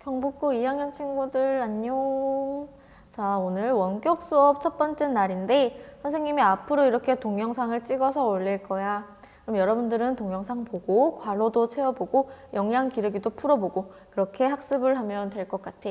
경북고 2학년 친구들 안녕. 자, 오늘 원격 수업 첫 번째 날인데 선생님이 앞으로 이렇게 동영상을 찍어서 올릴 거야. 그럼 여러분들은 동영상 보고 괄호도 채워보고 영양 기르기도 풀어보고 그렇게 학습을 하면 될 것 같아.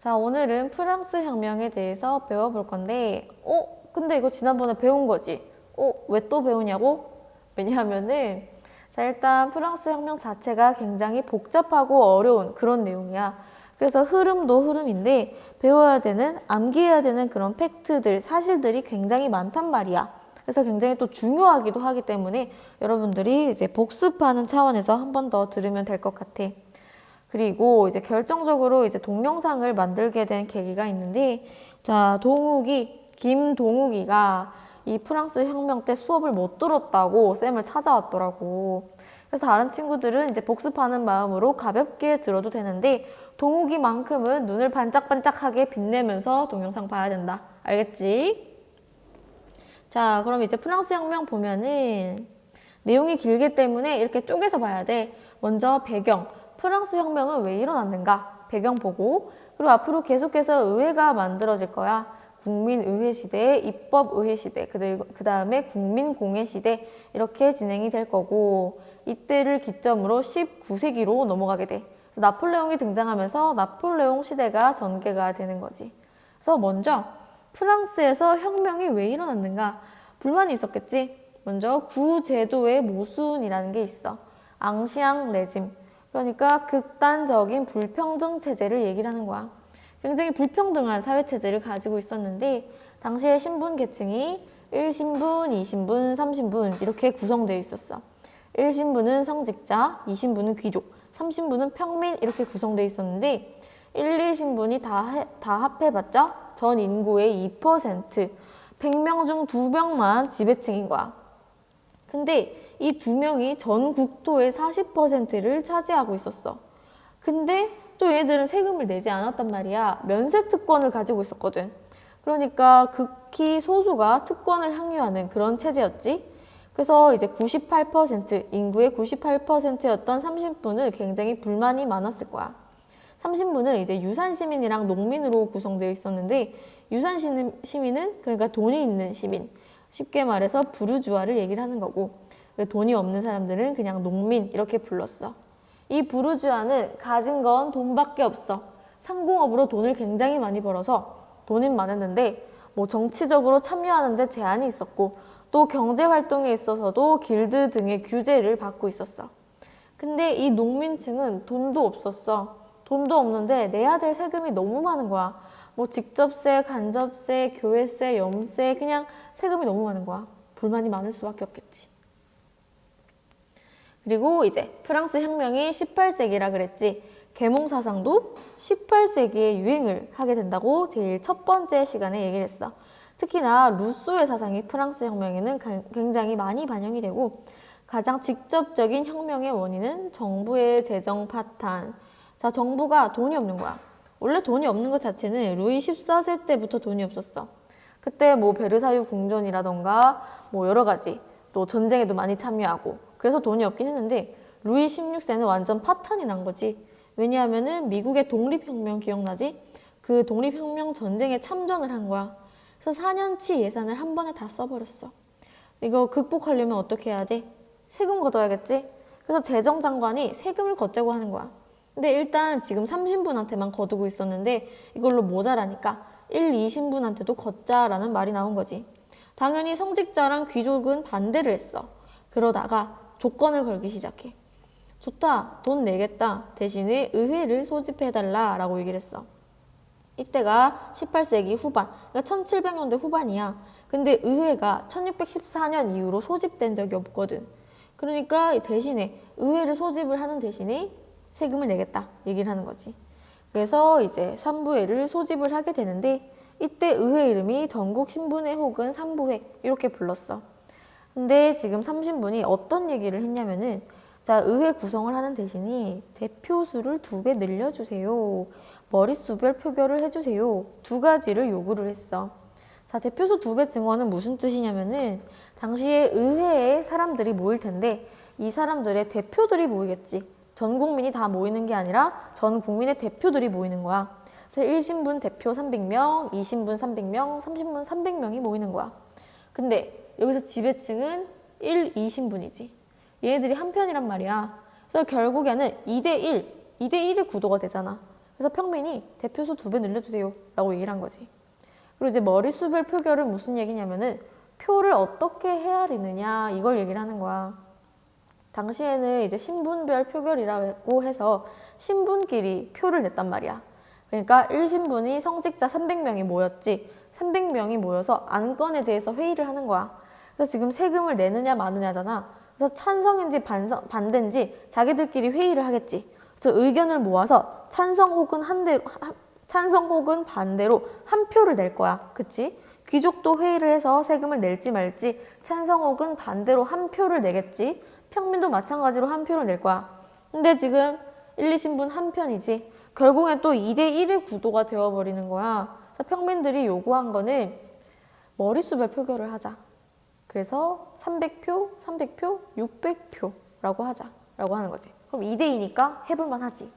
자, 오늘은 프랑스 혁명에 대해서 배워볼 건데, 어? 근데 이거 지난번에 배운 거지? 어? 왜 또 배우냐고? 왜냐하면은, 자, 일단 프랑스 혁명 자체가 굉장히 복잡하고 어려운 그런 내용이야. 그래서 흐름도 흐름인데, 배워야 되는, 암기해야 되는 그런 팩트들, 사실들이 굉장히 많단 말이야. 그래서 굉장히 또 중요하기도 하기 때문에 여러분들이 이제 복습하는 차원에서 한 번 더 들으면 될 것 같아. 그리고 이제 결정적으로 이제 동영상을 만들게 된 계기가 있는데, 자, 동욱이, 김동욱이가 이 프랑스 혁명 때 수업을 못 들었다고 쌤을 찾아왔더라고. 그래서 다른 친구들은 이제 복습하는 마음으로 가볍게 들어도 되는데, 동욱이만큼은 눈을 반짝반짝하게 빛내면서 동영상 봐야 된다. 알겠지? 자, 그럼 이제 프랑스 혁명 보면은 내용이 길기 때문에 이렇게 쪼개서 봐야 돼. 먼저 배경. 프랑스 혁명은 왜 일어났는가? 배경 보고. 그리고 앞으로 계속해서 의회가 만들어질 거야. 국민의회 시대, 입법의회 시대, 그 다음에 국민공회 시대 이렇게 진행이 될 거고 이때를 기점으로 19세기로 넘어가게 돼. 나폴레옹이 등장하면서 나폴레옹 시대가 전개가 되는 거지. 그래서 먼저 프랑스에서 혁명이 왜 일어났는가? 불만이 있었겠지. 먼저 구제도의 모순이라는 게 있어. 앙시앙 레짐. 그러니까 극단적인 불평등 체제를 얘기를 하는 거야. 굉장히 불평등한 사회 체제를 가지고 있었는데 당시에 신분 계층이 1신분, 2신분, 3신분 이렇게 구성되어 있었어. 1신분은 성직자, 2신분은 귀족, 3신분은 평민 이렇게 구성되어 있었는데 1, 2신분이 다, 해- 다 합해봤자 전 인구의 2%, 100명 중 2명만 지배층인 거야. 근데 이두 명이 전 국토의 40%를 차지하고 있었어. 근데 또 얘들은 세금을 내지 않았단 말이야. 면세 특권을 가지고 있었거든. 그러니까 극히 소수가 특권을 향유하는 그런 체제였지. 그래서 이제 98% 인구의 98%였던 30분은 굉장히 불만이 많았을 거야. 30분은 이제 유산 시민이랑 농민으로 구성되어 있었는데 유산 시민- 시민은 그러니까 돈이 있는 시민. 쉽게 말해서 부르주아를 얘기를 하는 거고 돈이 없는 사람들은 그냥 농민 이렇게 불렀어. 이 부르주아는 가진 건 돈밖에 없어. 상공업으로 돈을 굉장히 많이 벌어서 돈은 많았는데 뭐 정치적으로 참여하는데 제한이 있었고 또 경제 활동에 있어서도 길드 등의 규제를 받고 있었어. 근데 이 농민층은 돈도 없었어. 돈도 없는데 내야 될 세금이 너무 많은 거야. 뭐 직접세, 간접세, 교회세, 염세 그냥 세금이 너무 많은 거야. 불만이 많을 수밖에 없겠지. 그리고 이제 프랑스 혁명이 18세기라 그랬지. 계몽 사상도 18세기에 유행을 하게 된다고 제일 첫 번째 시간에 얘기를 했어. 특히나 루소의 사상이 프랑스 혁명에는 가- 굉장히 많이 반영이 되고 가장 직접적인 혁명의 원인은 정부의 재정 파탄. 자, 정부가 돈이 없는 거야. 원래 돈이 없는 것 자체는 루이 14세 때부터 돈이 없었어. 그때 뭐 베르사유 궁전이라던가 뭐 여러 가지 또 전쟁에도 많이 참여하고 그래서 돈이 없긴 했는데 루이 16세는 완전 파탄이 난 거지. 왜냐하면은 미국의 독립혁명 기억나지? 그 독립혁명 전쟁에 참전을 한 거야. 그래서 4년치 예산을 한 번에 다 써버렸어. 이거 극복하려면 어떻게 해야 돼? 세금 걷어야겠지? 그래서 재정장관이 세금을 걷자고 하는 거야. 근데 일단 지금 30분한테만 거두고 있었는데 이걸로 모자라니까 1, 2신분한테도 걷자라는 말이 나온 거지. 당연히 성직자랑 귀족은 반대를 했어. 그러다가 조건을 걸기 시작해. 좋다. 돈 내겠다. 대신에 의회를 소집해달라. 라고 얘기를 했어. 이때가 18세기 후반, 그러니까 1700년대 후반이야. 근데 의회가 1614년 이후로 소집된 적이 없거든. 그러니까 대신에 의회를 소집을 하는 대신에 세금을 내겠다 얘기를 하는 거지. 그래서 이제 삼부회를 소집을 하게 되는데 이때 의회 이름이 전국 신분회 혹은 삼부회 이렇게 불렀어. 근데 지금 삼신분이 어떤 얘기를 했냐면은 자 의회 구성을 하는 대신에 대표 수를 두 배 늘려주세요. 머릿수별 표결을 해주세요. 두 가지를 요구를 했어. 자 대표수 두 배 증언은 무슨 뜻이냐면은 당시에 의회에 사람들이 모일 텐데 이 사람들의 대표들이 모이겠지. 전 국민이 다 모이는 게 아니라 전 국민의 대표들이 모이는 거야. 그래서 1신분 대표 300명, 2신분 300명, 30분 300명이 모이는 거야. 근데 여기서 지배층은 1, 2신분이지. 얘네들이 한 편이란 말이야. 그래서 결국에는 2대 1, 2대 1의 구도가 되잖아. 그래서 평민이 대표수 두 배 늘려주세요. 라고 얘기를 한 거지. 그리고 이제 머릿수별 표결은 무슨 얘기냐면은 표를 어떻게 헤아리느냐 이걸 얘기를 하는 거야. 당시에는 이제 신분별 표결이라고 해서 신분끼리 표를 냈단 말이야. 그러니까 1신분이 성직자 300명이 모였지 300명이 모여서 안건에 대해서 회의를 하는 거야. 그래서 지금 세금을 내느냐 마느냐잖아. 그래서 찬성인지 반성, 반대인지 자기들끼리 회의를 하겠지. 그래서 의견을 모아서 찬성 혹은 한 대로 하- 찬성 혹은 반대로 한 표를 낼 거야. 그치? 귀족도 회의를 해서 세금을 낼지 말지 찬성 혹은 반대로 한 표를 내겠지. 평민도 마찬가지로 한 표를 낼 거야. 근데 지금 1, 2신분 한 편이지. 결국엔 또 2대 1의 구도가 되어버리는 거야. 그래서 평민들이 요구한 거는 머릿수별 표결을 하자. 그래서 300표, 300표, 600표라고 하자라고 하는 거지. 그럼 2대2니까 해볼만 하지.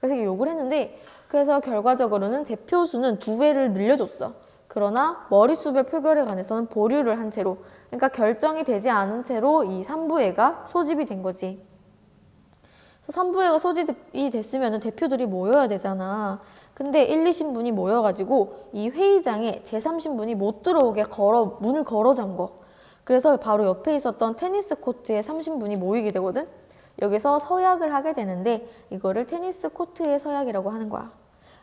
그래서 요구를 했는데 그래서 결과적으로는 대표수는 두 배를 늘려줬어. 그러나 머릿수별 표결에 관해서는 보류를 한 채로 그러니까 결정이 되지 않은 채로 이 3부회가 소집이 된 거지. 그래서 3부회가 소집이 됐으면 대표들이 모여야 되잖아. 근데 1, 2신분이 모여가지고 이 회의장에 제3신분이 못 들어오게 걸어, 문을 걸어 잠궈. 그래서 바로 옆에 있었던 테니스 코트에 3신분이 모이게 되거든? 여기서 서약을 하게 되는데 이거를 테니스 코트의 서약이라고 하는 거야.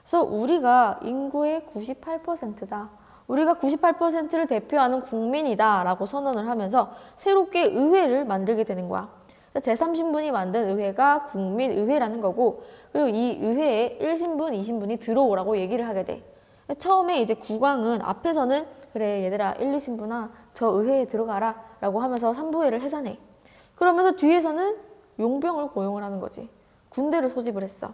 그래서 우리가 인구의 98%다. 우리가 98%를 대표하는 국민이다 라고 선언을 하면서 새롭게 의회를 만들게 되는 거야. 제3신분이 만든 의회가 국민의회라는 거고 그리고 이 의회에 1신분, 2신분이 들어오라고 얘기를 하게 돼. 처음에 이제 국왕은 앞에서는 그래 얘들아 1, 2신분아 저 의회에 들어가라 라고 하면서 3부회를 해산해. 그러면서 뒤에서는 용병을 고용을 하는 거지. 군대를 소집을 했어.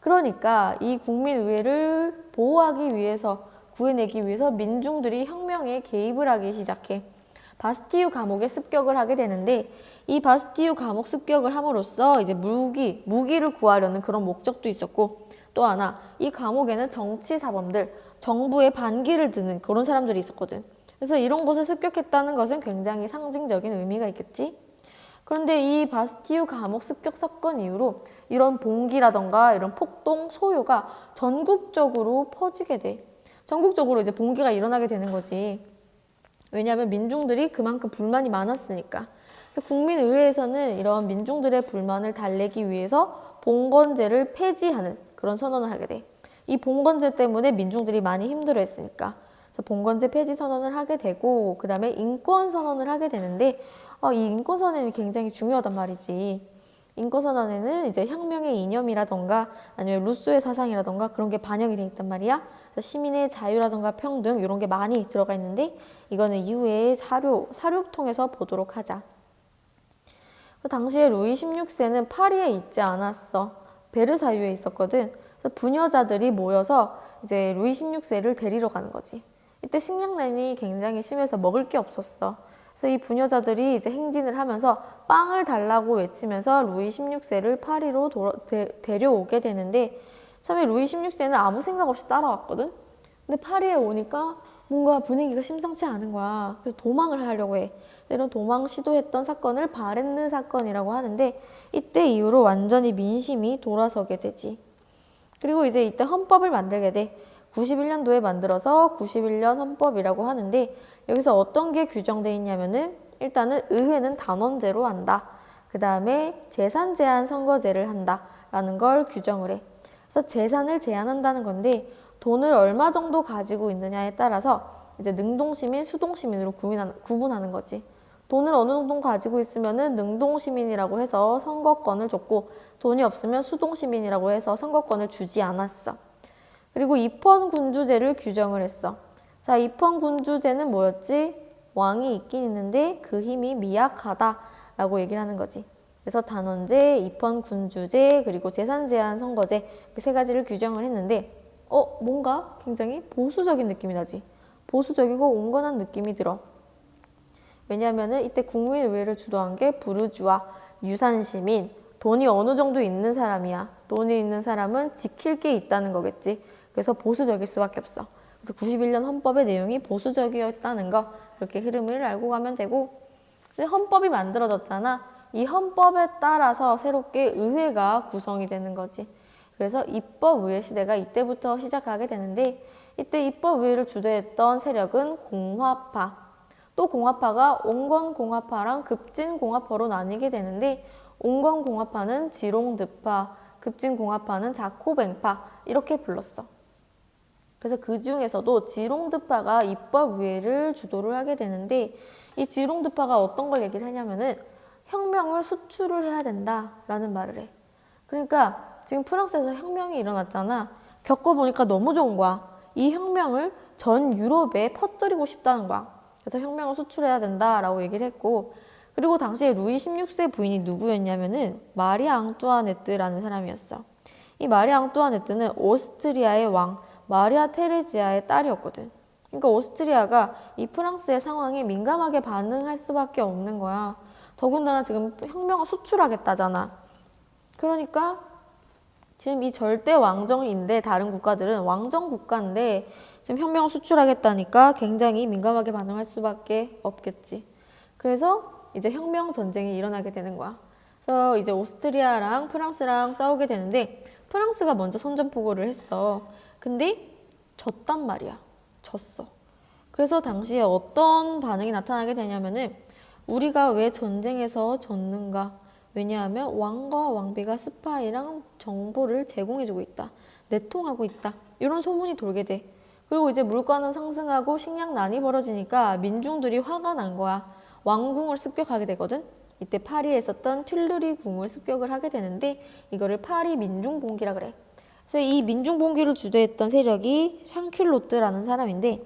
그러니까 이 국민의회를 보호하기 위해서 구해내기 위해서 민중들이 혁명에 개입을 하기 시작해. 바스티유 감옥에 습격을 하게 되는데 이 바스티유 감옥 습격을 함으로써 이제 무기, 무기를 구하려는 그런 목적도 있었고 또 하나 이 감옥에는 정치 사범들, 정부의 반기를 드는 그런 사람들이 있었거든. 그래서 이런 곳을 습격했다는 것은 굉장히 상징적인 의미가 있겠지. 그런데 이 바스티유 감옥 습격 사건 이후로 이런 봉기라던가 이런 폭동, 소요가 전국적으로 퍼지게 돼. 전국적으로 이제 봉기가 일어나게 되는 거지. 왜냐하면 민중들이 그만큼 불만이 많았으니까. 그래서 국민의회에서는 이런 민중들의 불만을 달래기 위해서 봉건제를 폐지하는 그런 선언을 하게 돼. 이 봉건제 때문에 민중들이 많이 힘들어했으니까. 봉건제 폐지 선언을 하게 되고 그 다음에 인권 선언을 하게 되는데 어, 이 인권 선언이 굉장히 중요하단 말이지. 인권 선언에는 이제 혁명의 이념이라던가 아니면 루소의 사상이라던가 그런 게 반영이 돼 있단 말이야. 시민의 자유라던가 평등 이런 게 많이 들어가 있는데 이거는 이후에 사료 사료 통해서 보도록 하자. 그 당시에 루이 16세는 파리에 있지 않았어. 베르사유에 있었거든. 부녀자들이 모여서 이제 루이 16세를 데리러 가는 거지. 이때 식량난이 굉장히 심해서 먹을 게 없었어. 그래서 이 부녀자들이 이제 행진을 하면서 빵을 달라고 외치면서 루이 16세를 파리로 돌아, 데, 데려오게 되는데 처음에 루이 16세는 아무 생각 없이 따라왔거든. 근데 파리에 오니까 뭔가 분위기가 심상치 않은 거야. 그래서 도망을 하려고 해. 이런 도망 시도했던 사건을 바렌느 사건이라고 하는데 이때 이후로 완전히 민심이 돌아서게 되지. 그리고 이제 이때 헌법을 만들게 돼. 91년도에 만들어서 91년 헌법이라고 하는데 여기서 어떤 게 규정돼 있냐면은 일단은 의회는 단원제로 한다. 그 다음에 재산 제한 선거제를 한다라는 걸 규정을 해. 그래서 재산을 제한한다는 건데 돈을 얼마 정도 가지고 있느냐에 따라서 이제 능동시민, 수동시민으로 구분하는, 거지. 돈을 어느 정도 가지고 있으면은 능동시민이라고 해서 선거권을 줬고 돈이 없으면 수동시민이라고 해서 선거권을 주지 않았어. 그리고 입헌군주제를 규정을 했어. 자, 입헌군주제는 뭐였지? 왕이 있긴 있는데 그 힘이 미약하다라고 얘기를 하는 거지. 그래서 단원제, 입헌군주제, 그리고 재산제한 선거제 이렇게 세 가지를 규정을 했는데 어, 뭔가 굉장히 보수적인 느낌이 나지. 보수적이고 온건한 느낌이 들어. 왜냐하면 이때 국민의회를 주도한 게 부르주아, 유산시민, 돈이 어느 정도 있는 사람이야. 돈이 있는 사람은 지킬 게 있다는 거겠지. 그래서 보수적일 수밖에 없어. 그래서 91년 헌법의 내용이 보수적이었다는 거 그렇게 흐름을 알고 가면 되고 근데 헌법이 만들어졌잖아. 이 헌법에 따라서 새롭게 의회가 구성이 되는 거지. 그래서 입법의회 시대가 이때부터 시작하게 되는데 이때 입법의회를 주도했던 세력은 공화파. 또 공화파가 온건공화파랑 급진공화파로 나뉘게 되는데 온건공화파는 지롱드파, 급진공화파는 자코뱅파 이렇게 불렀어. 그래서 그 중에서도 지롱드파가 입법의회를 주도를 하게 되는데 이 지롱드파가 어떤 걸 얘기를 하냐면은 혁명을 수출을 해야 된다라는 말을 해. 그러니까 지금 프랑스에서 혁명이 일어났잖아. 겪어보니까 너무 좋은 거야. 이 혁명을 전 유럽에 퍼뜨리고 싶다는 거야. 그래서 혁명을 수출해야 된다라고 얘기를 했고, 그리고 당시에 루이 16세 부인이 누구였냐면은 마리아 앙뚜아네트라는 사람이었어. 이 마리아 앙뚜아네트는 오스트리아의 왕 마리아 테레지아의 딸이었거든. 그러니까 오스트리아가 이 프랑스의 상황에 민감하게 반응할 수밖에 없는 거야. 더군다나 지금 혁명을 수출하겠다잖아. 그러니까 지금 이 절대 왕정인데 다른 국가들은 왕정 국가인데 지금 혁명을 수출하겠다니까 굉장히 민감하게 반응할 수밖에 없겠지. 그래서 이제 혁명 전쟁이 일어나게 되는 거야. 그래서 이제 오스트리아랑 프랑스랑 싸우게 되는데 프랑스가 먼저 선전포고를 했어. 근데 졌단 말이야. 졌어. 그래서 당시에 어떤 반응이 나타나게 되냐면은 우리가 왜 전쟁에서 졌는가? 왜냐하면 왕과 왕비가 스파이랑 정보를 제공해주고 있다. 내통하고 있다. 이런 소문이 돌게 돼. 그리고 이제 물가는 상승하고 식량난이 벌어지니까 민중들이 화가 난 거야. 왕궁을 습격하게 되거든. 이때 파리에 있었던 튤르리 궁을 습격을 하게 되는데 이거를 파리 민중 봉기라 그래. 그래서 이 민중 봉기를 주도했던 세력이 샹큘로트라는 사람인데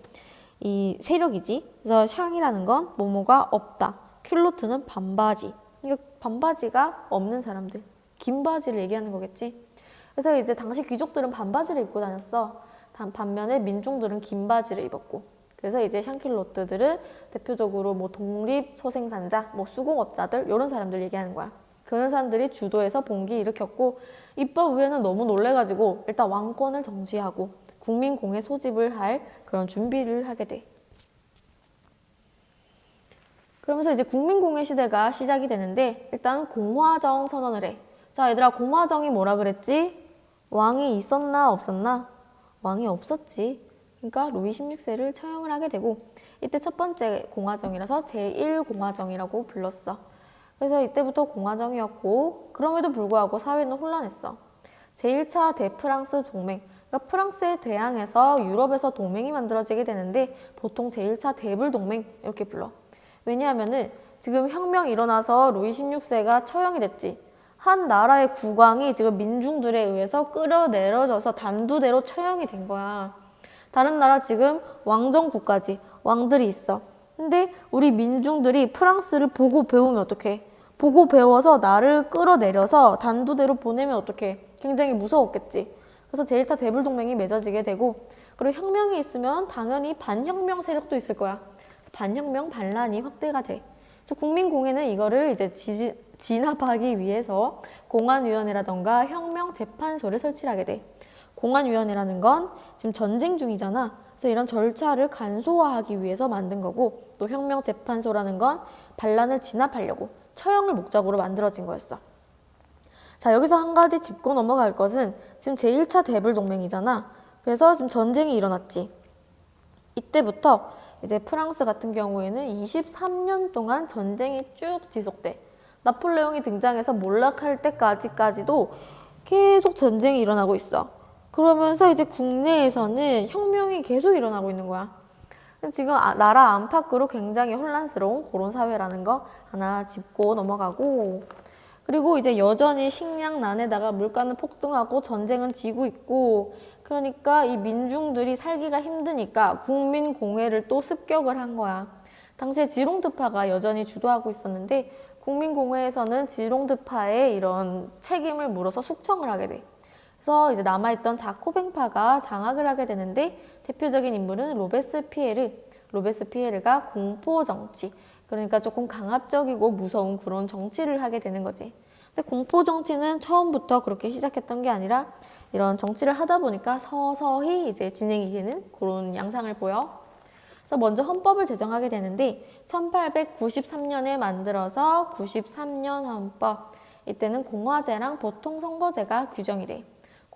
이 세력이지. 그래서 샹이라는 건 모모가 없다. 큘로트는 반바지. 그러니까 반바지가 없는 사람들. 긴 바지를 얘기하는 거겠지. 그래서 이제 당시 귀족들은 반바지를 입고 다녔어. 단- 반면에 민중들은 긴 바지를 입었고. 그래서 이제 샹킬로트들은 대표적으로 뭐 독립 소생산자, 뭐 수공업자들 이런 사람들 얘기하는 거야. 그런 사람들이 주도해서 봉기 일으켰고 입법의회는 너무 놀래가지고 일단 왕권을 정지하고 국민공회 소집을 할 그런 준비를 하게 돼. 그러면서 이제 국민공회 시대가 시작이 되는데 일단 공화정 선언을 해. 자, 얘들아 공화정이 뭐라 그랬지? 왕이 있었나 없었나? 왕이 없었지. 그러니까 루이 16세를 처형을 하게 되고 이때 첫 번째 공화정이라서 제1공화정이라고 불렀어. 그래서 이때부터 공화정이었고 그럼에도 불구하고 사회는 혼란했어. 제1차 대프랑스 동맹, 그러니까 프랑스에 대항해서 유럽에서 동맹이 만들어지게 되는데 보통 제1차 대불 동맹 이렇게 불러. 왜냐하면은 지금 혁명 일어나서 루이 16세가 처형이 됐지. 한 나라의 국왕이 지금 민중들에 의해서 끌어내려져서 단두대로 처형이 된 거야. 다른 나라 지금 왕정 국가지. 왕들이 있어. 근데 우리 민중들이 프랑스를 보고 배우면 어떡해? 보고 배워서 나를 끌어내려서 단두대로 보내면 어떡해? 굉장히 무서웠겠지. 그래서 제1차 대불 동맹이 맺어지게 되고 그리고 혁명이 있으면 당연히 반혁명 세력도 있을 거야. 반혁명 반란이 확대가 돼. 그래서 국민공회는 이거를 이제 지, 진압하기 위해서 공안위원회라던가 혁명재판소를 설치를 하게 돼. 공안위원회라는 건 지금 전쟁 중이잖아. 그래서 이런 절차를 간소화하기 위해서 만든 거고 또 혁명재판소라는 건 반란을 진압하려고 처형을 목적으로 만들어진 거였어. 자, 여기서 한 가지 짚고 넘어갈 것은 지금 제1차 대불 동맹이잖아. 그래서 지금 전쟁이 일어났지. 이때부터 이제 프랑스 같은 경우에는 23년 동안 전쟁이 쭉 지속돼. 나폴레옹이 등장해서 몰락할 때까지까지도 계속 전쟁이 일어나고 있어. 그러면서 이제 국내에서는 혁명이 계속 일어나고 있는 거야. 지금 아- 나라 안팎으로 굉장히 혼란스러운 그런 사회라는 거 하나 짚고 넘어가고 그리고 이제 여전히 식량난에다가 물가는 폭등하고 전쟁은 지고 있고 그러니까 이 민중들이 살기가 힘드니까 국민공회를 또 습격을 한 거야. 당시에 지롱드파가 여전히 주도하고 있었는데 국민공회에서는 지롱드파의 이런 책임을 물어서 숙청을 하게 돼. 그래서 이제 남아있던 자코뱅파가 장악을 하게 되는데 대표적인 인물은 로베스피에르. 로베스피에르가 공포 정치, 그러니까 조금 강압적이고 무서운 그런 정치를 하게 되는 거지. 근데 공포 정치는 처음부터 그렇게 시작했던 게 아니라 이런 정치를 하다 보니까 서서히 이제 진행이 되는 그런 양상을 보여. 그래서 먼저 헌법을 제정하게 되는데 1893년에 만들어서 93년 헌법. 이때는 공화제랑 보통 선거제가 규정이 돼.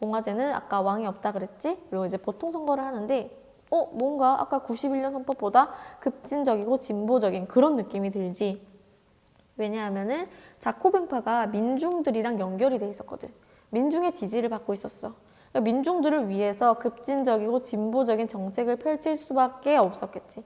공화제는 아까 왕이 없다 그랬지? 그리고 이제 보통 선거를 하는데 어 뭔가 아까 91년 헌법보다 급진적이고 진보적인 그런 느낌이 들지. 왜냐하면은 자코뱅파가 민중들이랑 연결이 돼 있었거든. 민중의 지지를 받고 있었어. 그러니까 민중들을 위해서 급진적이고 진보적인 정책을 펼칠 수밖에 없었겠지.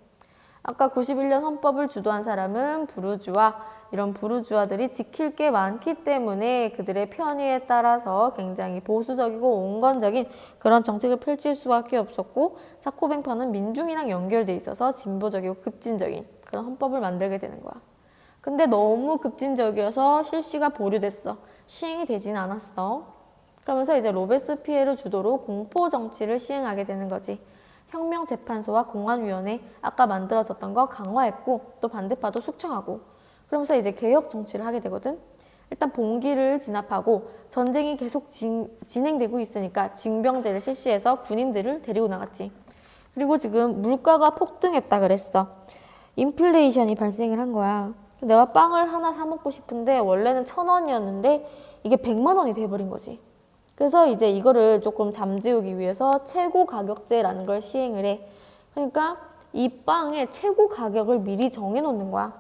아까 91년 헌법을 주도한 사람은 부르주아, 이런 부르주아들이 지킬 게 많기 때문에 그들의 편의에 따라서 굉장히 보수적이고 온건적인 그런 정책을 펼칠 수밖에 없었고 자코뱅파는 민중이랑 연결돼 있어서 진보적이고 급진적인 그런 헌법을 만들게 되는 거야. 근데 너무 급진적이어서 실시가 보류됐어. 시행이 되진 않았어. 그러면서 이제 로베스피에르 주도로 공포 정치를 시행하게 되는 거지. 혁명재판소와 공안위원회 아까 만들어졌던 거 강화했고 또 반대파도 숙청하고 그러면서 이제 개혁 정치를 하게 되거든. 일단 봉기를 진압하고 전쟁이 계속 진, 진행되고 있으니까 징병제를 실시해서 군인들을 데리고 나갔지. 그리고 지금 물가가 폭등했다 그랬어. 인플레이션이 발생을 한 거야. 내가 빵을 하나 사 먹고 싶은데 원래는 천 원이었는데 이게 백만 원이 돼버린 거지. 그래서 이제 이거를 조금 잠재우기 위해서 최고 가격제라는 걸 시행을 해. 그러니까 이 빵의 최고 가격을 미리 정해놓는 거야.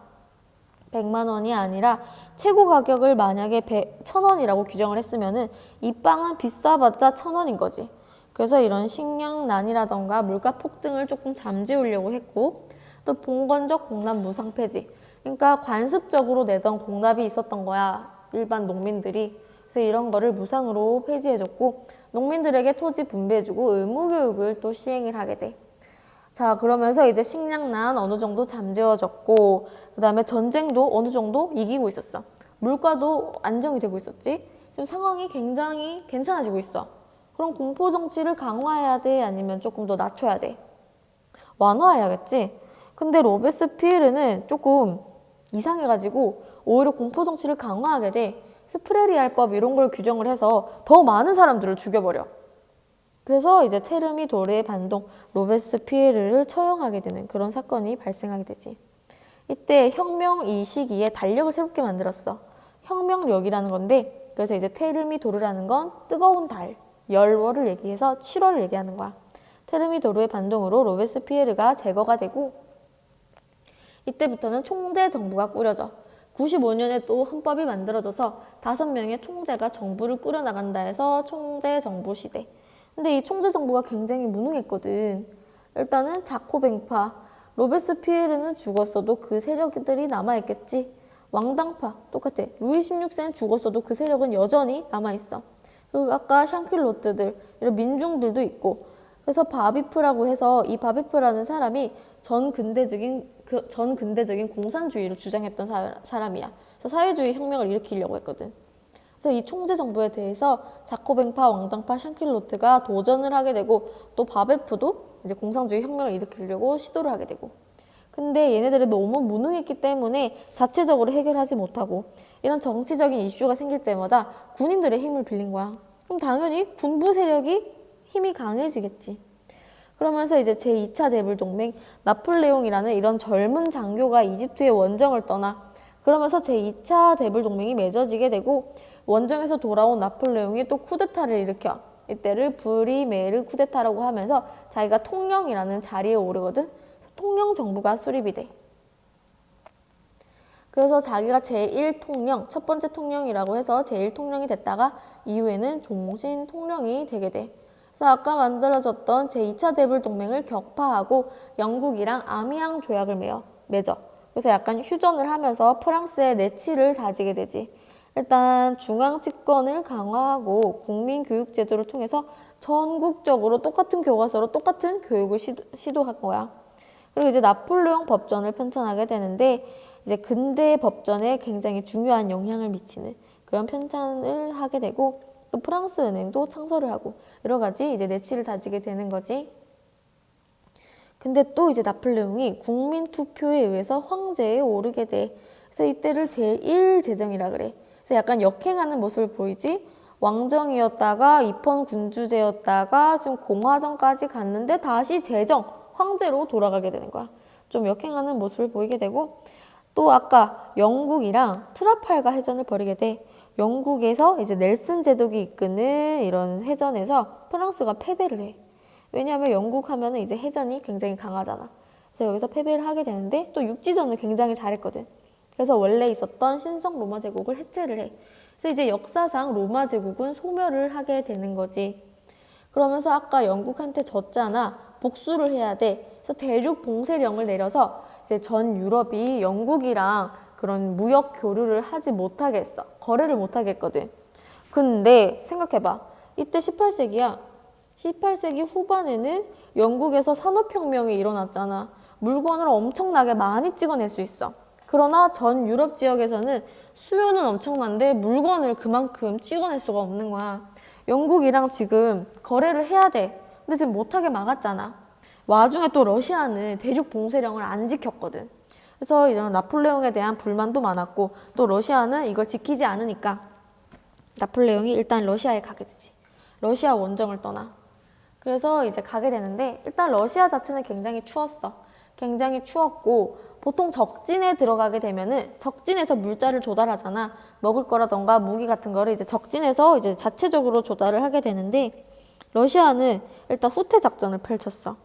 100만 원이 아니라 최고 가격을 만약에 100, 1000원이라고 규정을 했으면은 이 빵은 비싸봤자 1000원인 거지. 그래서 이런 식량난이라던가 물가 폭등을 조금 잠재우려고 했고 또 봉건적 공납 무상 폐지. 그러니까 관습적으로 내던 공납이 있었던 거야. 일반 농민들이. 그래서 이런 거를 무상으로 폐지해줬고 농민들에게 토지 분배해주고 의무 교육을 또 시행을 하게 돼. 자 그러면서 이제 식량난 어느 정도 잠재워졌고 그 다음에 전쟁도 어느 정도 이기고 있었어. 물가도 안정이 되고 있었지. 지금 상황이 굉장히 괜찮아지고 있어. 그럼 공포 정치를 강화해야 돼? 아니면 조금 더 낮춰야 돼? 완화해야겠지. 근데 로베스피에르는 조금 이상해가지고 오히려 공포 정치를 강화하게 돼. 스프레리알법 이런 걸 규정을 해서 더 많은 사람들을 죽여버려. 그래서 이제 테르미 도르의 반동 로베스피에르를 처형하게 되는 그런 사건이 발생하게 되지. 이때 혁명 이 시기에 달력을 새롭게 만들었어. 혁명력이라는 건데 그래서 이제 테르미 도르라는 건 뜨거운 달, 열월을 얘기해서 7월을 얘기하는 거야. 테르미 도르의 반동으로 로베스피에르가 제거가 되고 이때부터는 총재 정부가 꾸려져. 95년에 또 헌법이 만들어져서 다섯 명의 총재가 정부를 꾸려나간다 해서 총재 정부 시대. 근데 이 총재 정부가 굉장히 무능했거든. 일단은 자코뱅파, 로베스피에르는 죽었어도 그 세력들이 남아있겠지. 왕당파 똑같아. 루이 16세는 죽었어도 그 세력은 여전히 남아있어. 그리고 아까 샹킬로트들 이런 민중들도 있고. 그래서 바비프라고 해서 이 바비프라는 사람이 전 근대적인 그 전 근대적인 공산주의를 주장했던 사, 사람이야. 그래서 사회주의 혁명을 일으키려고 했거든. 그래서 이 총재 정부에 대해서 자코뱅파, 왕당파, 샹킬로트가 도전을 하게 되고 또 바베프도 이제 공산주의 혁명을 일으키려고 시도를 하게 되고. 근데 얘네들이 너무 무능했기 때문에 자체적으로 해결하지 못하고 이런 정치적인 이슈가 생길 때마다 군인들의 힘을 빌린 거야. 그럼 당연히 군부 세력이 힘이 강해지겠지. 그러면서 이제 제2차 대불 동맹 나폴레옹이라는 이런 젊은 장교가 이집트의 원정을 떠나 그러면서 제2차 대불 동맹이 맺어지게 되고 원정에서 돌아온 나폴레옹이 또 쿠데타를 일으켜 이때를 브리메르 쿠데타라고 하면서 자기가 통령이라는 자리에 오르거든. 통령 정부가 수립이 돼. 그래서 자기가 제1통령, 첫 번째 통령이라고 해서 제1통령이 됐다가 이후에는 종신 통령이 되게 돼. 그래서 아까 만들어졌던 제2차 대불 동맹을 격파하고 영국이랑 아미앙 조약을 맺어. 맺어. 그래서 약간 휴전을 하면서 프랑스의 내치를 다지게 되지. 일단 중앙 집권을 강화하고 국민 교육 제도를 통해서 전국적으로 똑같은 교과서로 똑같은 교육을 시도, 시도한 거야. 그리고 이제 나폴레옹 법전을 편찬하게 되는데 이제 근대 법전에 굉장히 중요한 영향을 미치는 그런 편찬을 하게 되고 또 프랑스 은행도 창설을 하고 여러 가지 이제 내치를 다지게 되는 거지. 근데 또 이제 나폴레옹이 국민 투표에 의해서 황제에 오르게 돼. 그래서 이때를 제1 제정이라 그래. 그래서 약간 역행하는 모습을 보이지? 왕정이었다가 입헌 군주제였다가 지금 공화정까지 갔는데 다시 제정 황제로 돌아가게 되는 거야. 좀 역행하는 모습을 보이게 되고 또 아까 영국이랑 트라팔가 해전을 벌이게 돼. 영국에서 이제 넬슨 제독이 이끄는 이런 해전에서 프랑스가 패배를 해. 왜냐하면 영국 하면은 이제 해전이 굉장히 강하잖아. 그래서 여기서 패배를 하게 되는데 또 육지전을 굉장히 잘했거든. 그래서 원래 있었던 신성 로마 제국을 해체를 해. 그래서 이제 역사상 로마 제국은 소멸을 하게 되는 거지. 그러면서 아까 영국한테 졌잖아. 복수를 해야 돼. 그래서 대륙 봉쇄령을 내려서 이제 전 유럽이 영국이랑 그런 무역 교류를 하지 못하게 했어. 거래를 못하게 했거든. 근데 생각해봐. 이때 18세기야. 18세기 후반에는 영국에서 산업혁명이 일어났잖아. 물건을 엄청나게 많이 찍어낼 수 있어. 그러나 전 유럽 지역에서는 수요는 엄청난데 물건을 그만큼 찍어낼 수가 없는 거야. 영국이랑 지금 거래를 해야 돼. 근데 지금 못하게 막았잖아. 와중에 또 러시아는 대륙 봉쇄령을 안 지켰거든. 그래서 이런 나폴레옹에 대한 불만도 많았고 또 러시아는 이걸 지키지 않으니까 나폴레옹이 일단 러시아에 가게 되지. 러시아 원정을 떠나. 그래서 이제 가게 되는데 일단 러시아 자체는 굉장히 추웠어. 굉장히 추웠고 보통 적진에 들어가게 되면은 적진에서 물자를 조달하잖아. 먹을 거라던가 무기 같은 거를 이제 적진에서 이제 자체적으로 조달을 하게 되는데 러시아는 일단 후퇴 작전을 펼쳤어.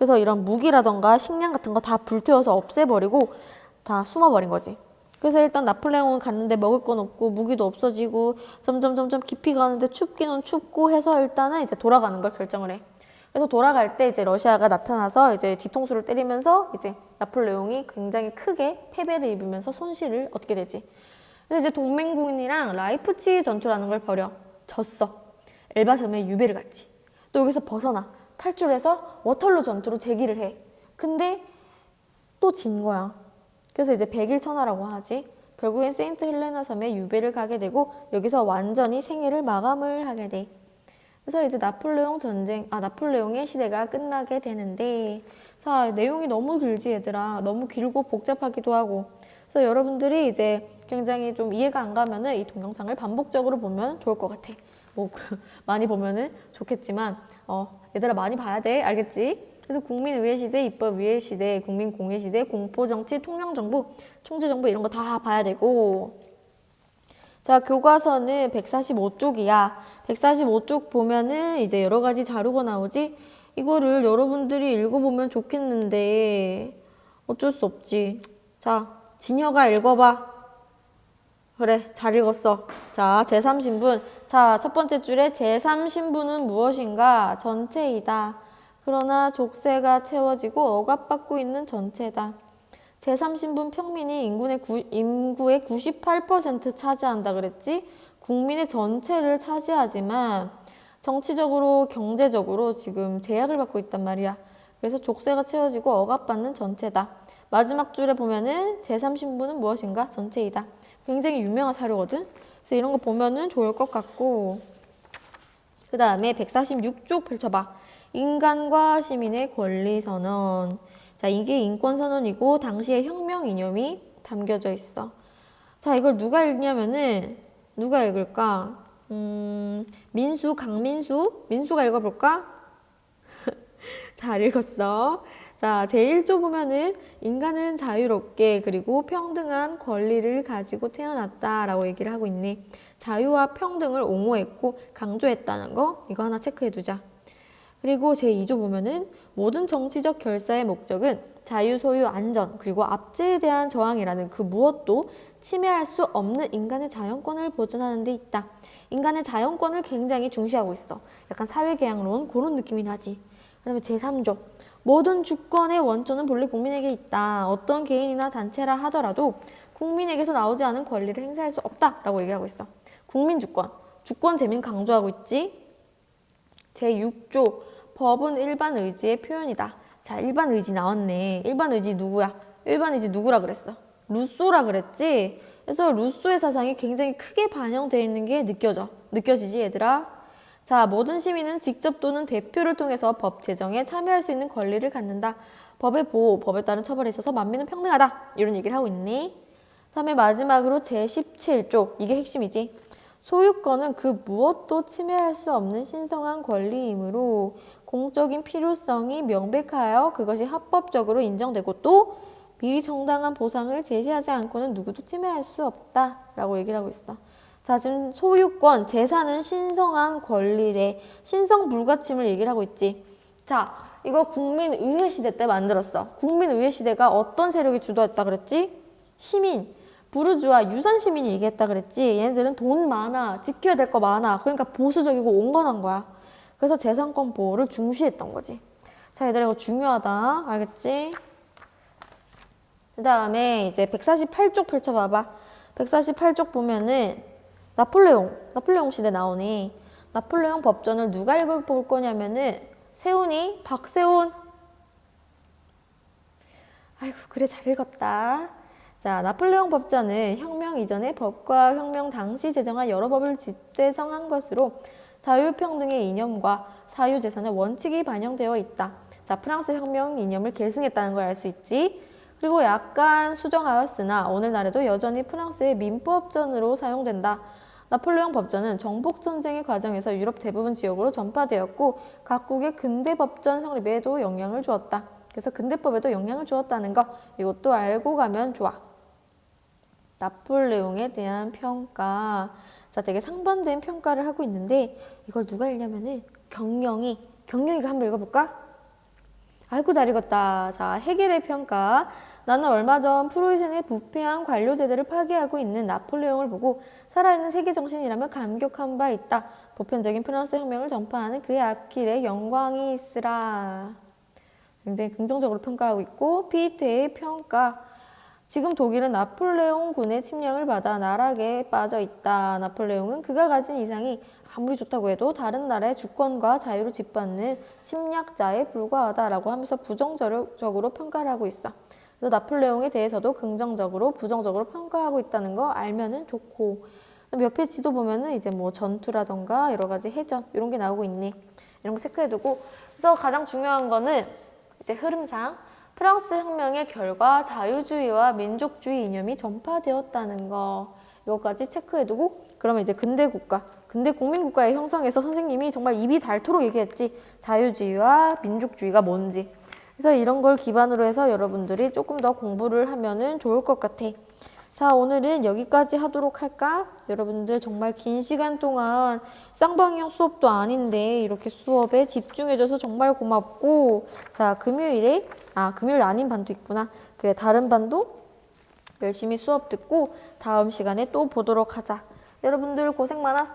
그래서 이런 무기라던가 식량 같은 거 다 불태워서 없애버리고 다 숨어버린 거지. 그래서 일단 나폴레옹은 갔는데 먹을 건 없고 무기도 없어지고 점점 점점 깊이 가는데 춥기는 춥고 해서 일단은 이제 돌아가는 걸 결정을 해. 그래서 돌아갈 때 이제 러시아가 나타나서 이제 뒤통수를 때리면서 이제 나폴레옹이 굉장히 크게 패배를 입으면서 손실을 얻게 되지. 근데 이제 동맹군이랑 라이프치 전투라는 걸 벌여. 졌어. 엘바 섬에 유배를 갔지. 또 여기서 벗어나. 탈출해서 워털루 전투로 재기를 해. 근데 또 진 거야. 그래서 이제 백일 천하라고 하지. 결국엔 세인트 헬레나 섬에 유배를 가게 되고 여기서 완전히 생애를 마감을 하게 돼. 그래서 이제 나폴레옹 전쟁, 아 나폴레옹의 시대가 끝나게 되는데 자 내용이 너무 길지 얘들아. 너무 길고 복잡하기도 하고. 그래서 여러분들이 이제 굉장히 좀 이해가 안 가면은 이 동영상을 반복적으로 보면 좋을 것 같아. 뭐 많이 보면은 좋겠지만 어 얘들아 많이 봐야 돼 알겠지? 그래서 국민의회 시대, 입법의회 시대, 국민공회 시대, 공포정치, 통령정부, 총재정부 이런 거 다 봐야 되고 자 교과서는 145쪽이야 145쪽 보면은 이제 여러 가지 자료가 나오지 이거를 여러분들이 읽어보면 좋겠는데 어쩔 수 없지 자 진혁아 읽어봐 그래, 잘 읽었어. 자, 제3신분. 자, 첫 번째 줄에 제3신분은 무엇인가? 전체이다. 그러나 족쇄가 채워지고 억압받고 있는 전체다. 제3신분 평민이 인구의, 구, 인구의 98% 차지한다 그랬지? 국민의 전체를 차지하지만 정치적으로, 경제적으로 지금 제약을 받고 있단 말이야. 그래서 족쇄가 채워지고 억압받는 전체다. 마지막 줄에 보면은 제3신분은 무엇인가? 전체이다. 굉장히 유명한 사료거든. 그래서 이런 거 보면은 좋을 것 같고. 그 다음에 146쪽 펼쳐봐. 인간과 시민의 권리 선언. 자, 이게 인권 선언이고 당시의 혁명 이념이 담겨져 있어. 자, 이걸 누가 읽냐면은 누가 읽을까? 음, 민수, 강민수? 민수가 읽어볼까? 잘 읽었어. 자, 제1조 보면은 인간은 자유롭게 그리고 평등한 권리를 가지고 태어났다라고 얘기를 하고 있네. 자유와 평등을 옹호했고 강조했다는 거 이거 하나 체크해 두자. 그리고 제2조 보면은 모든 정치적 결사의 목적은 자유, 소유, 안전 그리고 압제에 대한 저항이라는 그 무엇도 침해할 수 없는 인간의 자연권을 보존하는 데 있다. 인간의 자연권을 굉장히 중시하고 있어. 약간 사회계약론 그런 느낌이 나지. 그 다음에 제3조 모든 주권의 원천은 본래 국민에게 있다. 어떤 개인이나 단체라 하더라도 국민에게서 나오지 않은 권리를 행사할 수 없다라고 얘기하고 있어. 국민 주권. 주권 재민 강조하고 있지. 제6조 법은 일반 의지의 표현이다. 자, 일반 의지 나왔네. 일반 의지 누구야? 일반 의지 누구라 그랬어? 루소라 그랬지? 그래서 루소의 사상이 굉장히 크게 반영되어 있는 게 느껴져. 느껴지지, 얘들아? 자, 모든 시민은 직접 또는 대표를 통해서 법 제정에 참여할 수 있는 권리를 갖는다. 법의 보호, 법에 따른 처벌에 있어서 만민은 평등하다. 이런 얘기를 하고 있니? 다음에 마지막으로 제17조. 이게 핵심이지. 소유권은 그 무엇도 침해할 수 없는 신성한 권리이므로 공적인 필요성이 명백하여 그것이 합법적으로 인정되고 또 미리 정당한 보상을 제시하지 않고는 누구도 침해할 수 없다 라고 얘기를 하고 있어. 자, 지금 소유권, 재산은 신성한 권리래. 신성 불가침을 얘기를 하고 있지. 자, 이거 국민의회 시대 때 만들었어. 국민의회 시대가 어떤 세력이 주도했다 그랬지? 시민, 부르주아, 유산 시민이 얘기했다 그랬지. 얘네들은 돈 많아, 지켜야 될 거 많아. 그러니까 보수적이고 온건한 거야. 그래서 재산권 보호를 중시했던 거지. 자, 얘들아 이거 중요하다. 알겠지? 그 다음에 이제 148쪽 펼쳐봐봐. 148쪽 보면은 나폴레옹, 나폴레옹 시대 나오네. 나폴레옹 법전을 누가 읽어볼 거냐면은 세훈이, 박세훈. 아이고, 그래, 잘 읽었다. 자, 나폴레옹 법전은 혁명 이전의 법과 혁명 당시 제정한 여러 법을 집대성한 것으로 자유평등의 이념과 사유재산의 원칙이 반영되어 있다. 자, 프랑스 혁명 이념을 계승했다는 걸 알 수 있지. 그리고 약간 수정하였으나 오늘날에도 여전히 프랑스의 민법전으로 사용된다. 나폴레옹 법전은 정복 전쟁의 과정에서 유럽 대부분 지역으로 전파되었고 각국의 근대 법전 성립에도 영향을 주었다. 그래서 근대법에도 영향을 주었다는 거 이것도 알고 가면 좋아. 나폴레옹에 대한 평가. 자, 되게 상반된 평가를 하고 있는데 이걸 누가 읽냐면은 경영이 경영이가 한번 읽어볼까? 아이고 잘 읽었다. 자, 해겔의 평가. 나는 얼마 전 프로이센의 부패한 관료제도를 파괴하고 있는 나폴레옹을 보고 살아있는 세계 정신이라면 감격한 바 있다. 보편적인 프랑스 혁명을 전파하는 그의 앞길에 영광이 있으라. 굉장히 긍정적으로 평가하고 있고 피테의 평가. 지금 독일은 나폴레옹 군의 침략을 받아 나락에 빠져 있다. 나폴레옹은 그가 가진 이상이 아무리 좋다고 해도 다른 나라의 주권과 자유를 짓밟는 침략자에 불과하다라고 하면서 부정적으로 평가를 하고 있어. 그래서 나폴레옹에 대해서도 긍정적으로 부정적으로 평가하고 있다는 거 알면은 좋고. 옆에 지도 보면은 이제 뭐 전투라던가 여러 가지 해전 이런 게 나오고 있네. 이런 거 체크해두고. 그래서 가장 중요한 거는 이제 흐름상 프랑스 혁명의 결과 자유주의와 민족주의 이념이 전파되었다는 거 이것까지 체크해두고. 그러면 이제 근대 국가 근대 국민국가의 형성에서 선생님이 정말 입이 닳도록 얘기했지. 자유주의와 민족주의가 뭔지 그래서 이런 걸 기반으로 해서 여러분들이 조금 더 공부를 하면은 좋을 것 같아. 자, 오늘은 여기까지 하도록 할까? 여러분들 정말 긴 시간 동안 쌍방향 수업도 아닌데 이렇게 수업에 집중해줘서 정말 고맙고 자, 금요일에 아, 금요일 아닌 반도 있구나. 그래, 다른 반도 열심히 수업 듣고 다음 시간에 또 보도록 하자. 여러분들 고생 많았어.